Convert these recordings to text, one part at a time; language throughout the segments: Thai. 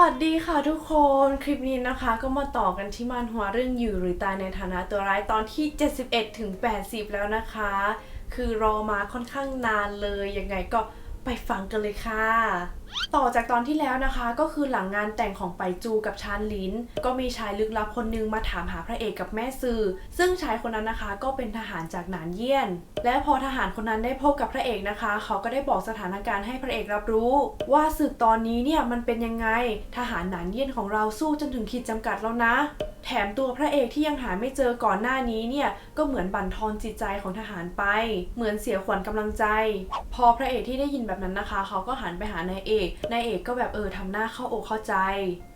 วัสดีค่ะทุกคนคลิปนี้นะคะ ก็มาต่อกันที่มันหัวเรื่องอยู่หรือตายในฐานะตัวร้ายตอนที่ 71ถึง80 แล้วนะคะ คือรอมาค่อนข้างนานเลยยังไงก็ไปฟังกันเลยค่ะ ต่อจากตอนที่แล้วนะคะก็คือหลังงานแต่งของไปจูกับชานลินก็มีชายลึกลับคนหนึงมาถามหาพระเอกกับแม่ซือซึ่งชายคนนั้นนะคะก็เป็นทหารจากหนานเยี่ยน และพอทหารคนนั้นได้พบกับพระเอกนะคะ เขาก็ได้บอกสถานการณ์ให้พระเอกรับรู้ ว่าศึกตอนนี้เนี่ยมันเป็นยังไงทหารหนานเยี่ยนของเราสู้จนถึงขีดจำกัดแล้วนะ แถมตัวพระเอกที่ยังหาไม่เจอก่อนหน้านี้เนี่ยก็เหมือนบั่นทอนจิตใจของทหารไป เหมือนเสียขวัญกำลังใจ พอพระเอกที่ได้ยินแบบนั้นนะคะ เขาก็หันไปหานายเอกนายเอกก็แบบเออทำหน้าเข้าอกเข้าใจ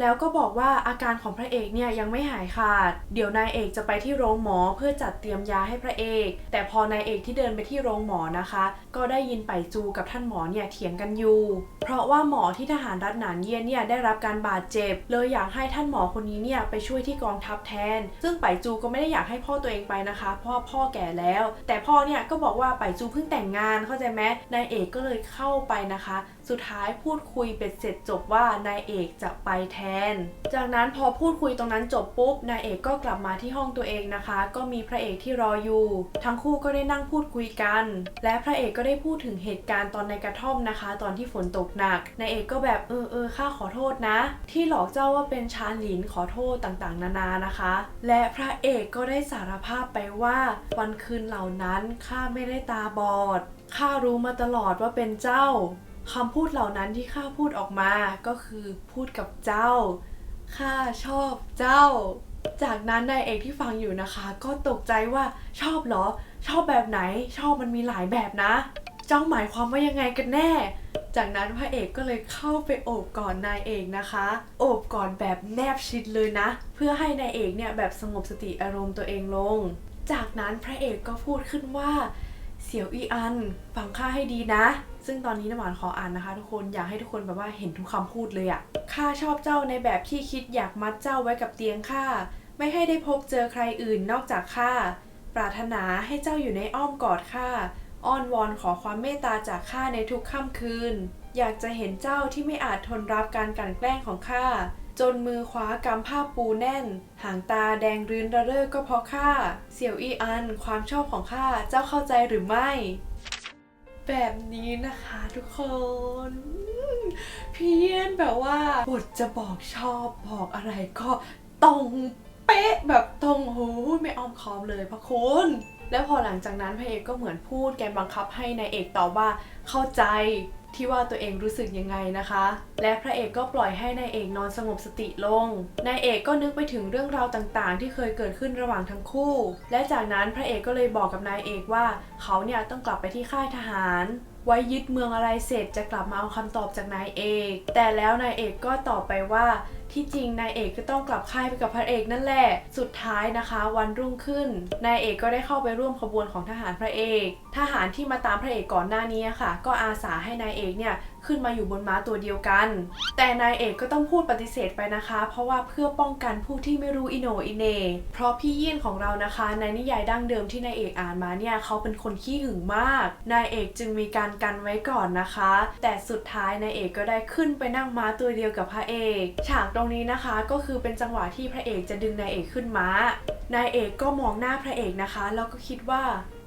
แล้วก็บอกว่าอาการของพระเอกเนี่ยยังไม่หายขาด เดี๋ยวนายเอกจะไปที่โรงหมอเพื่อจัดเตรียมยาให้พระเอก แต่พอนายเอกที่เดินไปที่โรงหมอนะคะ ก็ได้ยินไปจูกับท่านหมอเนี่ยเถียงกันอยู่ เพราะว่าหมอที่ทหารรัฐหนานเยียนเนี่ยได้รับการบาดเจ็บ เลยอยากให้ท่านหมอคนนี้เนี่ยไปช่วยที่กองทัพแทน ซึ่งไปจูก็ไม่ได้อยากให้พ่อตัวเองไปนะคะเพราะว่าพ่อแก่แล้ว แต่พ่อเนี่ยก็บอกว่าไปจูเพิ่งแต่งงานเข้าใจไหมนายเอกก็เลยเข้าไปนะคะ สุดท้ายพูดคุยเบ็ดเสร็จจบว่านายเอกจะไปแทน จากนั้นพอพูดคุยตรงนั้นจบปุ๊บนายเอกก็กลับมาที่ห้องตัวเองนะคะ ก็มีพระเอกที่รออยู่ ทั้งคู่ก็ได้นั่งพูดคุยกัน และพระเอกก็ได้พูดถึงเหตุการณ์ตอนในกระท่อมนะคะ ตอนที่ฝนตกหนักนายเอกก็แบบเออเออข้าขอโทษนะ ที่หลอกเจ้าว่าเป็นชาลินขอโทษต่างๆ นานานะคะ และพระเอกก็ได้สารภาพไปว่าวันคืนเหล่านั้นข้าไม่ได้ตาบอดข้ารู้มาตลอดว่าเป็นเจ้า คำพูดเหล่านั้นที่ข้าพูดออกมาก็คือพูดกับเจ้า ข้าชอบเจ้า จากนั้นนายเอกที่ฟังอยู่นะคะ ก็ตกใจว่าชอบเหรอ ชอบแบบไหน ชอบมันมีหลายแบบนะ เจ้าหมายความว่ายังไงกันแน่ จากนั้นพระเอกก็เลยเข้าไปโอบกอดนายเอกนะคะ โอบกอดแบบแนบชิดเลยนะ เพื่อให้นายเอกเนี่ยแบบสงบสติอารมณ์ตัวเองลง จากนั้นพระเอกก็พูดขึ้นว่า เสี่ยวอีอัน ฟังข้าให้ดีนะ ซึ่งตอนนี้น้ำหวานขออ่านนะคะ ทุกคนอยากให้ทุกคนแบบว่าเห็นทุกคำพูดเลยอะข้าชอบเจ้าในแบบที่คิดอยากมัดเจ้าไว้กับเตียงข้าไม่ให้ได้พบเจอใครอื่นนอกจากข้าปรารถนาให้เจ้าอยู่ในอ้อมกอดข้าอ้อนวอนขอความเมตตาจากข้าในทุกค่ำคืน อยากจะเห็นเจ้าที่ไม่อาจทนรับการกลั่นแกล้งของข้าจนมือขวากำผ้าปูแน่น หางตาแดงรื้นระเร่อก็เพราะข้าเสี่ยวอีอัน ความชอบของข้าเจ้าเข้าใจหรือไม่ แบบนี้นะคะทุกคน เพี่เยี่ยนแบบว่าบทจะบอกชอบบอกอะไรก็ตรงเป๊ะแบบตรงหูไม่อ้อมค้อมเลยพระคุณแล้วพอหลังจากนั้นพระเอกก็เหมือนพูดแกบังคับให้นายเอกตอบว่าเข้าใจ ที่ว่าตัวเองรู้สึกยังไงนะคะ และพระเอกก็ปล่อยให้นายเอกนอนสงบสติลง นายเอกก็นึกไปถึงเรื่องราวต่างๆ ที่เคยเกิดขึ้นระหว่างทั้งคู่ และจากนั้นพระเอกก็เลยบอกกับนายเอกว่า เขาเนี่ยต้องกลับไปที่ค่ายทหาร ไว้ยึดเมืองอะไรเสร็จจะกลับมาเอาคำตอบจากนายเอก แต่แล้วนายเอกก็ตอบไปว่า ที่จริงนายเอกก็ต้องกลับค่ายไปกับพระเอกนั่นแหละ สุดท้ายนะคะ วันรุ่งขึ้นนายเอกก็ได้เข้าไปร่วมขบวนของทหารพระเอก ทหารที่มาตามพระเอกก่อนหน้านี้ค่ะ ก็อาสาให้นายเอกเนี่ย ขึ้นมาอยู่บนม้าตัวเดียวกัน แต่นายเอกก็ต้องพูดปฏิเสธไปนะคะ เพราะว่าเพื่อป้องกันผู้ที่ไม่รู้อิโนอิเน เพราะพี่ยี่นของเรานะคะในนิยายดั้งเดิมที่นายเอกอ่านมาเนี่ยเขาเป็นคนขี้หึงมาก นายเอกจึงมีการกันไว้ก่อนนะคะ แต่สุดท้ายนายเอกก็ได้ขึ้นไปนั่งม้าตัวเดียวกับพระเอก ฉากตรงนี้นะคะก็คือเป็นจังหวะที่พระเอกจะดึงนายเอกขึ้นม้านายเอกก็มองหน้าพระเอกนะคะ แล้วก็คิดว่า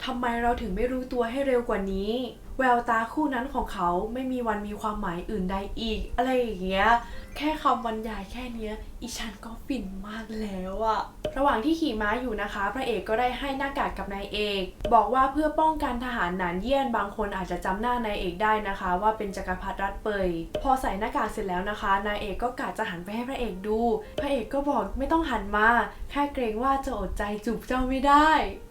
ทำไมเราถึงไม่รู้ตัวให้เร็วกว่านี้ แววตาคู่นั้นของเขาไม่มีวันมีความหมายอื่นใดอีก อะไรอย่างเงี้ย แค่คำบรรยายแค่เนี้ยอีฉันก็ฟินมากแล้วอะระหว่างที่ขี่ม้าอยู่นะคะ พระเอกก็ได้ให้หน้ากากกับนายเอก บอกว่าเพื่อป้องกันทหารหนานเยี่ยนบางคนอาจจะจำหน้านายเอกได้นะคะ ว่าเป็นจักรพรรดิรัตเปย พอใส่หน้ากากเสร็จแล้วนะคะ นายเอกก็กะจะหันไปให้พระเอกดู พระเอกก็บอกไม่ต้องหันมาแค่เกรงว่าจะอดใจจูบเจ้าไม่ได้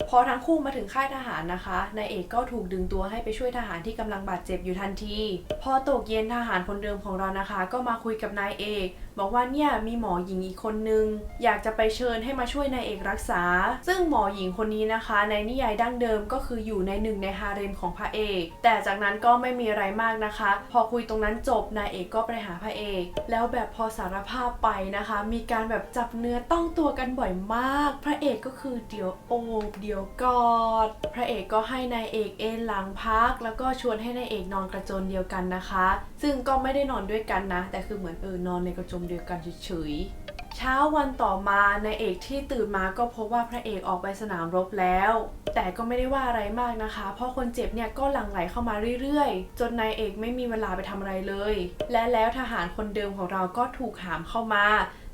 พอทั้งคู่มาถึงค่ายทหารนะคะนายเอกก็ถูกดึงตัวให้ไปช่วยทหารที่กำลังบาดเจ็บอยู่ทันที พอตกเย็นทหารคนเดิมของเรานะคะ ก็มาคุยกับนายเอก บอกว่าเนี่ยมีหมอหญิงอีกคนนึง อยากจะไปเชิญให้มาช่วยนายเอกรักษา ซึ่งหมอหญิงคนนี้นะคะ ในนิยายดั้งเดิมก็คืออยู่ในหนึ่งในฮาเร็มของพระเอก แต่จากนั้นก็ไม่มีอะไรมากนะคะ พอคุยตรงนั้นจบนายเอกก็ไปหาพระเอก แล้วแบบพอสารภาพไปนะคะ มีการแบบจับเนื้อต้องตัวกันบ่อยมาก พระเอกก็คือเดี๋ยวโอบเดี๋ยวกอด พระเอกก็ให้นายเอกเอนหลังพัก แล้วก็ชวนให้นายเอกนอนกระโจนเดียวกันนะคะ ซึ่งก็ไม่ได้นอนด้วยกันนะ แต่คือเหมือนเออนอนในกระโจมเดียวกันเฉยๆ เช้าวันต่อมานายเอกที่ตื่นมาก็พบว่าพระเอกออกไปสนามรบแล้ว แต่ก็ไม่ได้ว่าอะไรมากนะคะ เพราะคนเจ็บเนี่ยก็หลั่งไหลเข้ามาเรื่อยๆ จนนายเอกไม่มีเวลาไปทำอะไรเลย และแล้วทหารคนเดิมของเราก็ถูกหามเข้ามา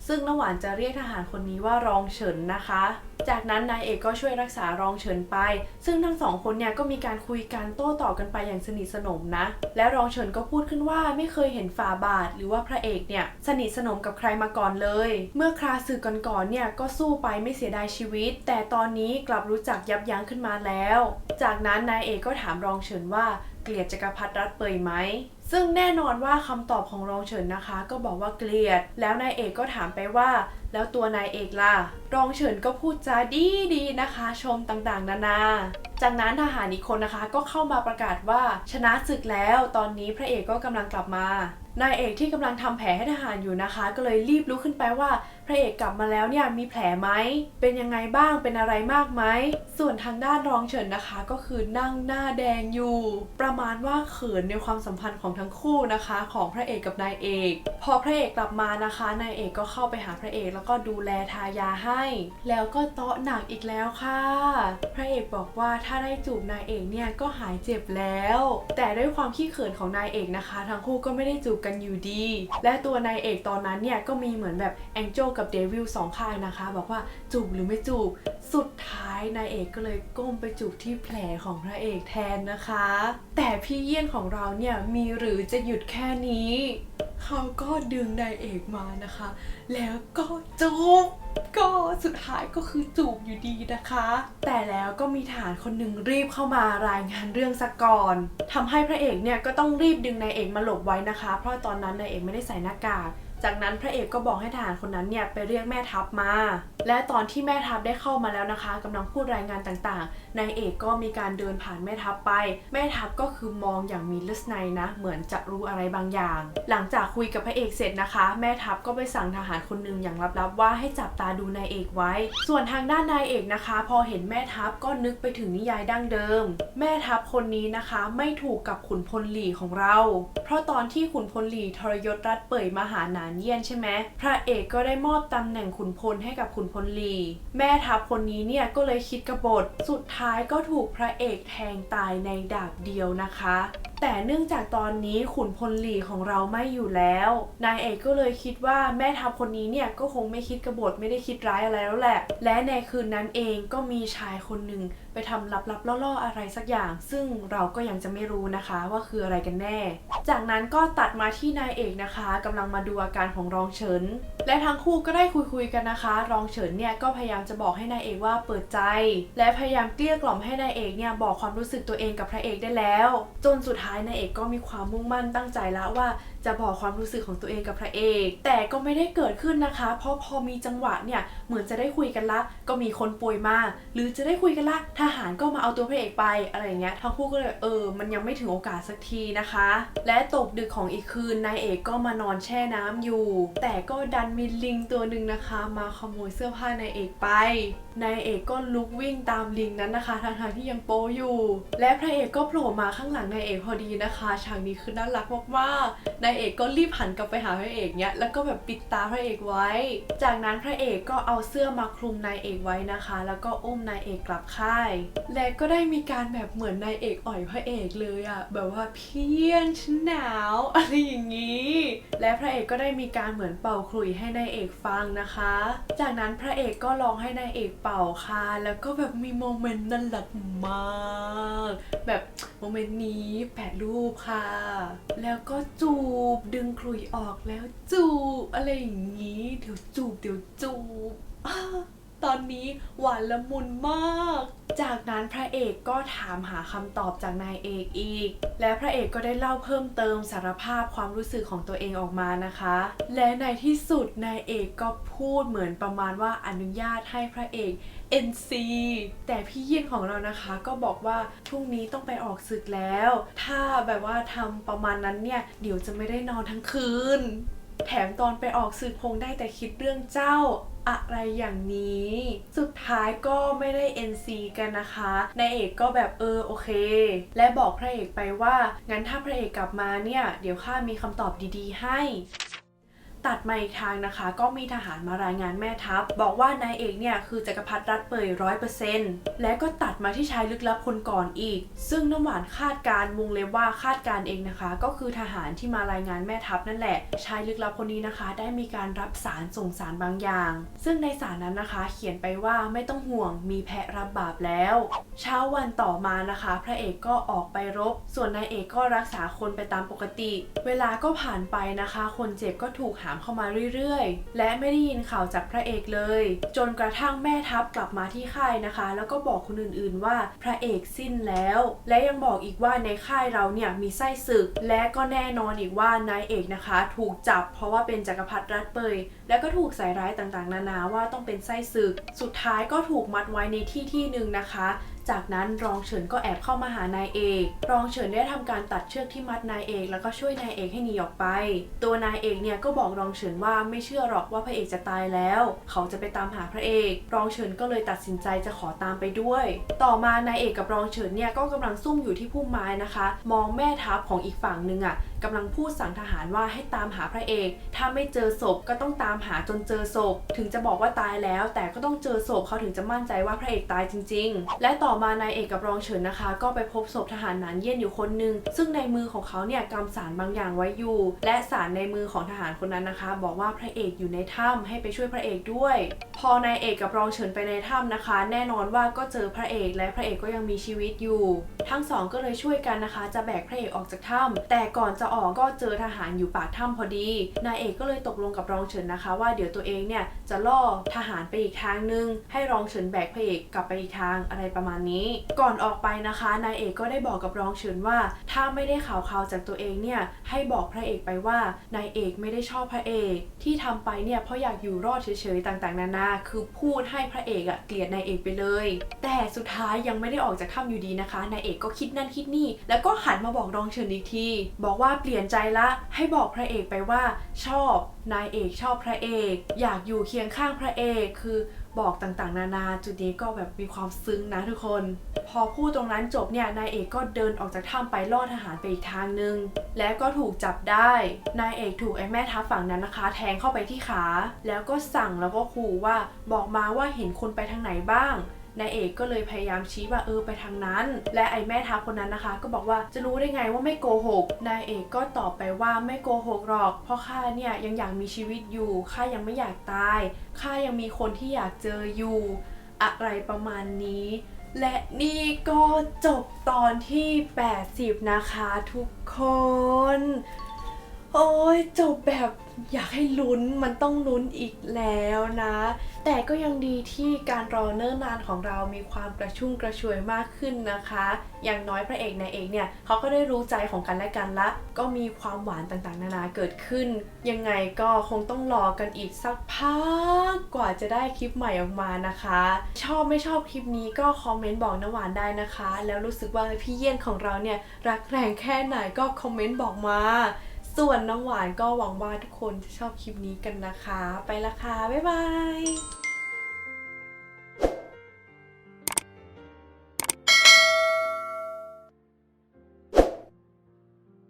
ซึ่งน้ำหวานจะเรียกทหารคนนี้ว่ารองเฉินนะคะ จากนั้นนายเอกก็ช่วยรักษารองเฉินไป ซึ่งทั้งสองคนเนี่ยก็มีการคุยกันโต้ตอบกันไปอย่างสนิทสนมนะ และรองเฉินก็พูดขึ้นว่าไม่เคยเห็นฝาบาท หรือว่าพระเอกเนี่ยสนิทสนมกับใครมาก่อนเลย เมื่อคราสื่อก่อนๆเนี่ยก็สู้ไปไม่เสียดายชีวิต แต่ตอนนี้กลับรู้จักยับยั้งขึ้นมาแล้ว จากนั้นนายเอกก็ถามรองเฉินว่า เกลียดจักรพรรดิรัดเปยไหม ซึ่งแน่นอนว่าคำตอบของรองเฉินนะคะ ก็บอกว่าเกลียด แล้วนายเอกก็ถามไปว่า แล้วตัวนายเอกล่ะ รองเฉินก็พูดจาดีดีนะคะ ชมต่างๆ นานา จากนั้นทหารอีกคนนะคะก็เข้ามาประกาศว่าชนะศึกแล้ว ตอนนี้พระเอกก็กำลังกลับมานายเอกที่กำลังทำแผลให้ทหารอยู่นะคะ ก็เลยรีบลุกขึ้นไปว่าพระเอกกลับมาแล้วเนี่ยมีแผลไหมเป็นยังไงบ้างเป็นอะไรมากไหมส่วนทางด้านรองเฉินนะคะก็คือนั่งหน้าแดงอยู่ ประมาณว่าเขินในความสัมพันธ์ของทั้งคู่นะคะ ของพระเอกกับนายเอก พอพระเอกกลับมานะคะนายเอกก็เข้าไปหาพระเอกแล้วก็ดูแลทายาให้แล้วก็เตาะหนักอีกแล้วค่ะ พระเอกบอกว่าถ้าได้จูบนายเอกเนี่ยก็หายเจ็บแล้ว แต่ด้วยความขี้เขินของนายเอกนะคะ ทั้งคู่ก็ไม่ได้จูบกันอยู่ดี และตัวนายเอกตอนนั้นเนี่ยก็มีเหมือนแบบแองเจลกับเดวิลสองข้างนะคะ บอกว่าจูบหรือไม่จูบ สุดท้ายนายเอกก็เลยก้มไปจูบที่แผลของพระเอกแทนนะคะ แต่พี่เยี่ยนของเราเนี่ยมีหรือจะหยุดแค่นี้ เขาก็ดึงนายเอกมานะคะ แล้วก็จูบก็สุดท้ายก็คือจูบอยู่ดีนะคะ แต่แล้วก็มีฐานคนหนึ่งรีบเข้ามารายงานเรื่องซะก่อนทำให้พระเอกเนี่ยก็ต้องรีบดึงนายเอกมาหลบไว้นะคะ เพราะตอนนั้นนายเอกไม่ได้ใส่หน้ากาก จากนั้นพระเอกก็บอกให้ทหารคนนั้นเนี่ยไปเรียกแม่ทัพมา และตอนที่แม่ทัพได้เข้ามาแล้วนะคะกำลังพูดรายงานต่างๆ นายเอกก็มีการเดินผ่านแม่ทัพไป แม่ทัพก็คือมองอย่างมีลึกในนะ เหมือนจะรู้อะไรบางอย่าง หลังจากคุยกับพระเอกเสร็จนะคะ แม่ทัพก็ไปสั่งทหารคนหนึ่งอย่างลับๆ ว่าให้จับตาดูนายเอกไว้ ส่วนทางด้านนายเอกนะคะ พอเห็นแม่ทัพก็นึกไปถึงนิยายดั้งเดิม แม่ทัพคนนี้นะคะไม่ถูกกับขุนพลหลีของเรา เพราะตอนที่ขุนพลหลีทรยศรัดเป่ยมหาหนานเยี่ยนใช่ไหมพระเอกก็ได้มอบตำแหน่งขุนพลให้กับขุนพลหลี แม่ทัพคนนี้เนี่ยก็เลยคิดกบฏสุดท้ายก็ถูกพระเอกแทงตายในดาบเดียวนะคะ แต่เนื่องจากตอนนี้ขุนพลหลีของเราไม่อยู่แล้ว นายเอกก็เลยคิดว่าแม่ทัพคนนี้เนี่ยก็คงไม่คิดกบฏไม่ได้คิดร้ายอะไรแล้วแหละ และในคืนนั้นเองก็มีชายคนหนึ่งไปทำลับๆล่อๆอะไรสักอย่าง ซึ่งเราก็ยังจะไม่รู้นะคะว่าคืออะไรกันแน่ จากนั้นก็ตัดมาที่นายเอกนะคะกำลังมาดูอาการของรองเฉิน และทั้งคู่ก็ได้คุยๆกันนะคะ รองเฉินเนี่ยก็พยายามจะบอกให้นายเอกว่าเปิดใจ และพยายามเกลี้ยกล่อมให้นายเอกเนี่ยบอกความรู้สึกตัวเองกับพระเอกได้แล้ว จนสุดท้ายนายเอกก็มีความมุ่งมั่นตั้งใจแล้วว่าจะบอกความรู้สึกของตัวเองกับพระเอก แต่ก็ไม่ได้เกิดขึ้นนะคะ เพราะพอมีจังหวะเนี่ยเหมือนจะได้คุยกันละ ก็มีคนป่วยมา หรือจะได้คุยกันละทหารก็มาเอาตัวพระเอกไปอะไรเงี้ยทั้งคู่ก็เลยเออ มันยังไม่ถึงโอกาสสักทีนะคะ และตกดึกของอีกคืนนายเอกก็มานอนแช่น้ำอยู่ แต่ก็ดันมีลิงตัวหนึ่งนะคะ มาขโมยเสื้อผ้านายเอกไปนายเอกก็ลุกวิ่งตามลิงนั้นนะคะทางๆที่ยังโปอยู่ และพระเอกก็โผล่มาข้างหลังนายเอกพอดีนะคะฉากนี้คือน่ารักมากๆนายเอกก็รีบหันกลับไปหาพระเอกเนี้ยแล้วก็แบบปิดตาพระเอกไว้ จากนั้นพระเอกก็เอาเสื้อมาคลุมนายเอกไว้นะคะ แล้วก็อุ้มนายเอกกลับค่ายและก็ได้มีการแบบเหมือนนายเอกอ่อยพระเอกเลยอะแบบว่าเพี้ยนฉันหนาวอะไรอย่างนี้ และพระเอกก็ได้มีการเหมือนเป่าขลุ่ยให้นายเอกฟังนะคะ จากนั้นพระเอกก็ร้องให้นายเอกเป่าค่ะ แล้วก็แบบมีโมเมนต์น่ารักมากแบบโมเมนต์นี้แปดรูปค่ะ แล้วก็จูบดึงขลุ่ยออกแล้วจูบอะไรอย่างนี้ เดี๋ยวจูบเดี๋ยวจูบ ตอนนี้หวานละมุนมาก จากนั้นพระเอกก็ถามหาคำตอบจากนายเอกอีก และพระเอกก็ได้เล่าเพิ่มเติมสารภาพความรู้สึกของตัวเองออกมานะคะ และในที่สุดนายเอกก็พูดเหมือนประมาณว่าอนุญาตให้พระเอก NC แต่พี่เยี่ยนของเรานะคะก็บอกว่าพรุ่งนี้ต้องไปออกศึกแล้ว ถ้าแบบว่าทำประมาณนั้นเนี่ย เดี๋ยวจะไม่ได้นอนทั้งคืน แถมตอนไปออกศึกคงได้แต่คิดเรื่องเจ้า อะไรอย่างนี้ สุดท้ายก็ไม่ได้ NC กันนะคะนายเอกก็แบบเออโอเค และบอกพระเอกไปว่า งั้นถ้าพระเอกกลับมาเนี่ย เดี๋ยวข้ามีคำตอบดีๆให้ ตัดมาอีกทางนะคะ ก็มีทหารมารายงานแม่ทัพ บอกว่านายเอกเนี่ยคือจักรพรรดิรัตเปยร้อยเปอร์เซ็นต์และก็ตัดมาที่ชายลึกลับคนก่อนอีก ซึ่งน้ำหวานคาดการวงเล็บว่าคาดการเองนะคะ ก็คือทหารที่มารายงานแม่ทัพนั่นแหละ ชายลึกลับคนนี้นะคะ ได้มีการรับสารส่งสารบางอย่าง ซึ่งในสารนั้นนะคะ เขียนไปว่าไม่ต้องห่วงมีแพะรับบาปแล้ว เช้าวันต่อมานะคะ พระเอกก็ออกไปรบ ส่วนนายเอกก็รักษาคนไปตามปกติ เวลาก็ผ่านไปนะคะ คนเจ็บก็ถูกหามเข้ามาเรื่อยๆ และไม่ได้ยินข่าวจากพระเอกเลย จนกระทั่งแม่ทัพกลับมาที่ค่ายนะคะ แล้วก็บอกคนอื่นๆว่าพระเอกสิ้นแล้ว และยังบอกอีกว่าในค่ายเราเนี่ยมีไส้ศึก และก็แน่นอนอีกว่านายเอกนะคะ ถูกจับเพราะว่าเป็นจักรพรรดิรัตเปย แล้วก็ถูกใส่ร้ายต่างๆ นานาว่าต้องเป็นไส้ศึก สุดท้ายก็ถูกมัดไว้ในที่ที่หนึ่งนะคะ จากนั้นรองเฉินก็แอบเข้ามาหานายเอก รองเฉินได้ทำการตัดเชือกที่มัดนายเอก แล้วก็ช่วยนายเอกให้หนีออกไป ตัวนายเอกเนี่ยก็บอกรองเฉินว่าไม่เชื่อหรอกว่าพระเอกจะตายแล้ว เขาจะไปตามหาพระเอก รองเฉินก็เลยตัดสินใจจะขอตามไปด้วย ต่อมานายเอกกับรองเฉินเนี่ยก็กำลังซุ่มอยู่ที่พุ่มไม้นะคะ มองแม่ทัพของอีกฝั่งหนึ่งอะกำลังพูดสั่งทหารว่าให้ตามหาพระเอก ถ้าไม่เจอศพก็ต้องตามหาจนเจอศพ ถึงจะบอกว่าตายแล้ว แต่ก็ต้องเจอศพเขาถึงจะมั่นใจว่าพระเอกตายจริง ๆ และต่อมานายเอกกับรองเฉินนะคะ ก็ไปพบศพทหารหนานเยี่ยนอยู่คนหนึ่งซึ่งในมือของเขาเนี่ยกำสารบางอย่างไว้อยู่ และสารในมือของทหารคนนั้นนะคะ บอกว่าพระเอกอยู่ในถ้ำให้ไปช่วยพระเอกด้วย พอนายเอกกับรองเฉินไปในถ้ำนะคะ แน่นอนว่าก็เจอพระเอกและพระเอกก็ยังมีชีวิตอยู่ ทั้งสองก็เลยช่วยกันนะคะ จะแบกพระเอกออกจากถ้ำแต่ก่อนจะออกก็เจอทหารอยู่ปากถ้ำพอดี นายเอกก็เลยตกลงกับรองเฉินนะคะ ว่าเดี๋ยวตัวเองเนี่ยจะล่อทหารไปอีกทางนึง ให้รองเฉินแบกพระเอกกลับไปอีกทางอะไรประมาณนี้ก่อนออกไปนะคะนายเอกก็ได้บอกกับรองเฉินว่า ถ้าไม่ได้ข่าวข่าวจากตัวเองเนี่ยให้บอกพระเอกไปว่านายเอกไม่ได้ชอบพระเอก ที่ทำไปเนี่ยเพราะอยากอยู่รอดเฉยๆต่างๆ นานาคือพูดให้พระเอกอะเกลียดนายเอกไปเลย แต่สุดท้ายยังไม่ได้ออกจากถ้ำอยู่ดีนะคะนายเอกก็คิดนั่นคิดนี่ แล้วก็หันมาบอกรองเฉินอีกที บอกว่าเปลี่ยนใจละ ให้บอกพระเอกไปว่า ชอบนายเอกชอบพระเอก อยากอยู่เคียงข้างพระเอกคือ บอกต่างๆ นานาจุดนี้ก็แบบมีความซึ้งนะทุกคน พอพูดตรงนั้นจบเนี่ยนายเอกก็เดินออกจากถ้ำไปล่อทหารไปอีกทางนึง แล้วก็ถูกจับได้นายเอกถูกไอ้แม่ทัพฝั่งนั้นนะคะ แทงเข้าไปที่ขา แล้วก็สั่งแล้วก็ขู่ว่าบอกมาว่าเห็นคนไปทางไหนบ้าง นายเอกก็เลยพยายามชี้ว่าเออไปทางนั้น และไอ้แม่ทัพคนนั้นนะคะ ก็บอกว่าจะรู้ได้ไงว่าไม่โกหกนายเอกก็ตอบไปว่าไม่โกหกหรอก เพราะข้าเนี่ยยังอยากมีชีวิตอยู่ข้ายังไม่อยากตายข้ายังมีคนที่อยากเจออยู่ อะไรประมาณนี้ และนี่ก็จบตอนที่ 80 นะคะทุกคน โอ้ยจบแบบอยากให้ลุ้นมันต้องลุ้นอีกแล้วนะ แต่ก็ยังดีที่การรอเนิ่นนานของเรามีความกระชุ่มกระชวยมากขึ้นนะคะ อย่างน้อยพระเอกนายเอกเนี่ยเขาก็ได้รู้ใจของกันและกันละ ก็มีความหวานต่างๆ นานาเกิดขึ้น ยังไงก็คงต้องรอกันอีกสักพักกว่าจะได้คลิปใหม่ออกมานะคะ ชอบไม่ชอบคลิปนี้ก็คอมเมนต์บอกน้ำหวานได้นะคะ แล้วรู้สึกว่าพี่เยี่ยนของเราเนี่ยรักแรงแค่ไหนก็คอมเมนต์บอกมา ส่วนน้ำหวานก็หวังว่าทุกคนจะชอบคลิปนี้กันนะคะ ไปละค่ะ บ๊ายบาย